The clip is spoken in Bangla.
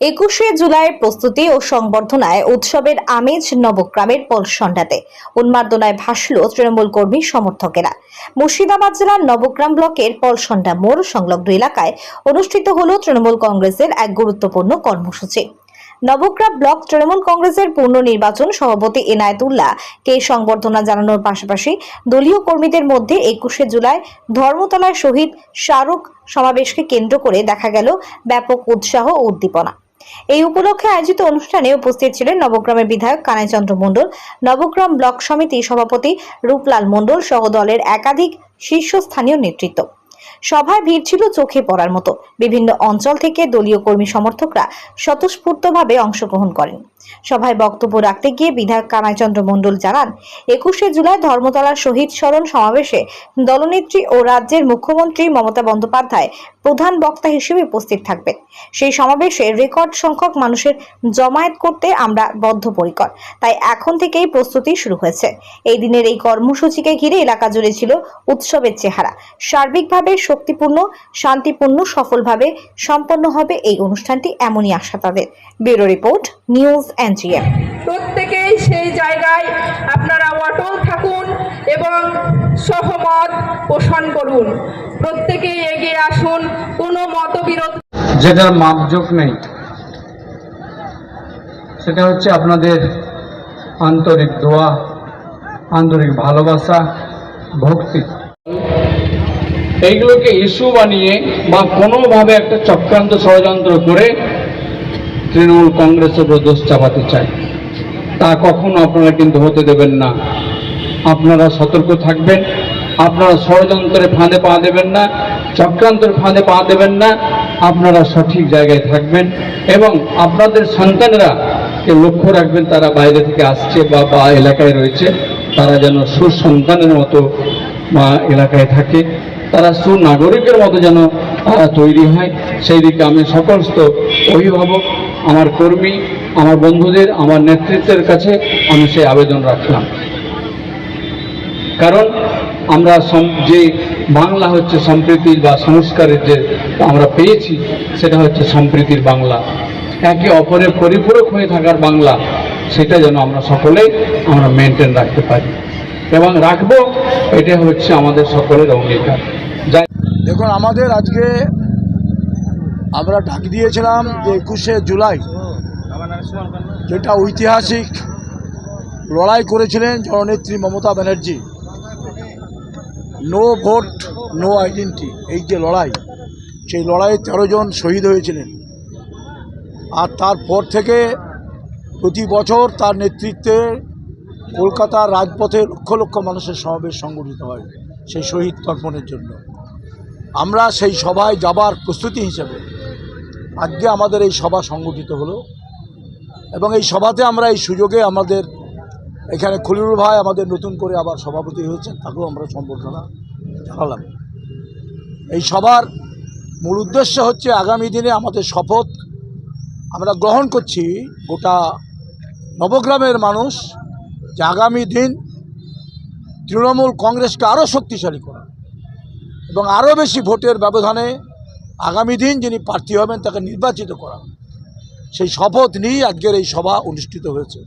একুশে জুলাইয়ের প্রস্তুতি ও সংবর্ধনায় উৎসবের আমেজ নবগ্রামের পলসন্ডাতে উন্মাদনায় ভাসল তৃণমূল কর্মী সমর্থকেরা। মুর্শিদাবাদ জেলার নবগ্রাম ব্লকের পলসন্ডা মোড় সংলগ্ন এলাকায় অনুষ্ঠিত হল তৃণমূল কংগ্রেসের এক গুরুত্বপূর্ণ কর্মসূচি। নবগ্রাম ব্লক তৃণমূল কংগ্রেসের পূর্ণ নির্বাচন সভাপতি এনায়েতুল্লাহ কে সংবর্ধনা জানানোর পাশাপাশি দলীয় কর্মীদের মধ্যে একুশে জুলাই ধর্মতলায় শহীদ শাহরুখ সমাবেশকে কেন্দ্র করে দেখা গেল ব্যাপক উৎসাহ ও উদ্দীপনা। এই উপলক্ষে আয়োজিত অনুষ্ঠানে উপস্থিত ছিলেন নবগ্রামের বিধায়ক কানাইচন্দ্র মণ্ডল, নবগ্রাম ব্লক সমিতি সভাপতি রূপলাল মণ্ডল সহ দলের একাধিক শীর্ষস্থানীয় নেতৃত্ব। সভায় ভিড় ছিল চোখে পড়ার মতো। বিভিন্ন অঞ্চল থেকে দলীয় কর্মী সমর্থকরা স্বতঃস্ফূর্তভাবে অংশগ্রহণ করেন। সভায় বক্তব্য রাখতে গিয়ে বিধায়ক কানাইচন্দ্র মণ্ডল জানান, একুশে জুলাই ধর্মতলার শহীদ স্মরণ সমাবেশে দলনেত্রী ও রাজ্যের মুখ্যমন্ত্রী মমতা বন্দ্যোপাধ্যায় প্রধান বক্তা হিসেবে উপস্থিত থাকবেন। সেই সমাবেশে রেকর্ড সংখ্যক মানুষের জমায়েত করতে আমরা বদ্ধপরিকর। তাই এখন থেকেই প্রস্তুতি শুরু হয়েছে। এই দিনের এই কর্মসূচিকে ঘিরে এলাকা জুড়ে ছিল উৎসবের চেহারা। সার্বিকভাবে শক্তিপূর্ণ, শান্তিপূর্ণ, সফলভাবে সম্পন্ন হবে এই অনুষ্ঠানটি, এমনই আশা তাদের। ব্যুরো রিপোর্ট, নিউজ এনজিএম প্রত্যেকেই সেই জায়গায় আপনারা অটল থাকুন এবং সহমত পোষণ করুন। প্রত্যেকেই এগিয়ে আসুন কোনো মতবিরোধ যেটার মাপযোগ নেই সেটা হচ্ছে আপনাদের আন্তরিক দোয়া আন্তরিক ভালোবাসা ভক্তি। এইগুলোকে ইস্যু বানিয়ে বা কোনোভাবে একটা চক্রান্ত ষড়যন্ত্র করে তৃণমূল কংগ্রেসের উপর দোষ চাপাতে চায় তা কখনো আপনারা কিন্তু হতে দেবেন না। আপনারা সতর্ক থাকবেন। আপনারা ষড়যন্ত্রের ফাঁদে পা দেবেন না, চক্রান্তের ফাঁদে পা দেবেন না। আপনারা সঠিক জায়গায় থাকবেন এবং আপনাদের সন্তানরা লক্ষ্য রাখবেন, তারা বাইরে থেকে আসছে বা বা এলাকায় রয়েছে, তারা যেন সুসন্তানের মতো বা এলাকায় থাকে। তারা সুনাগরিকের মতো যেন তারা তৈরি হয়। সেই দিকে আমি সমস্ত অভিভাবক আমার কর্মী, আমার বন্ধুদের, আমার নেতৃত্বের কাছে আমি সেই আবেদন রাখলাম। কারণ আমরা যে বাংলা হচ্ছে সম্প্রীতির বা সংস্কারের যে আমরা পেয়েছি, সেটা হচ্ছে সম্প্রীতির বাংলা। একে অপরের পরিপূরক হয়ে থাকার বাংলা, সেটা যেন আমরা সকলেই আমরা মেনটেন রাখতে পারি। এবং রাখব এটা হচ্ছে আমাদের সকলের অঙ্গীকার। দেখুন, আমাদের আজকে আমরা ডাক দিয়েছিলাম যে একুশে জুলাই যেটা ঐতিহাসিক লড়াই করেছিলেন জননেত্রী Mamata Banerjee. No vote, no identity, এই যে লড়াই, সেই লড়াইয়ে তেরো জন শহীদ হয়েছিলেন। আর তারপর থেকে প্রতি বছর তার নেতৃত্বে কলকাতার রাজপথে লক্ষ লক্ষ মানুষের সমাবেশ সংগঠিত হয় সেই শহীদ তর্পণের জন্য। আমরা সেই সভায় যাবার প্রস্তুতি হিসেবে আজকে আমাদের এই সভা সংগঠিত হলো এবং এই সভাতে আমরা এই সুযোগে আমাদের এখানে খলিলুর ভাই আমাদের নতুন করে আবার সভাপতি হয়েছেন, তাকেও আমরা সম্বর্ধনা জানালাম। এই সভার মূল উদ্দেশ্য হচ্ছে আগামী দিনে আমাদের শপথ আমরা গ্রহণ করছি। গোটা নবগ্রামের মানুষ যে আগামী দিন তৃণমূল কংগ্রেসকে আরও শক্তিশালী করা এবং আরও বেশি ভোটের ব্যবধানে আগামী দিন যিনি প্রার্থী হবেন, তাকে নির্বাচিত করা সেই শপথ নিয়েই আজকের এই সভা অনুষ্ঠিত হয়েছে।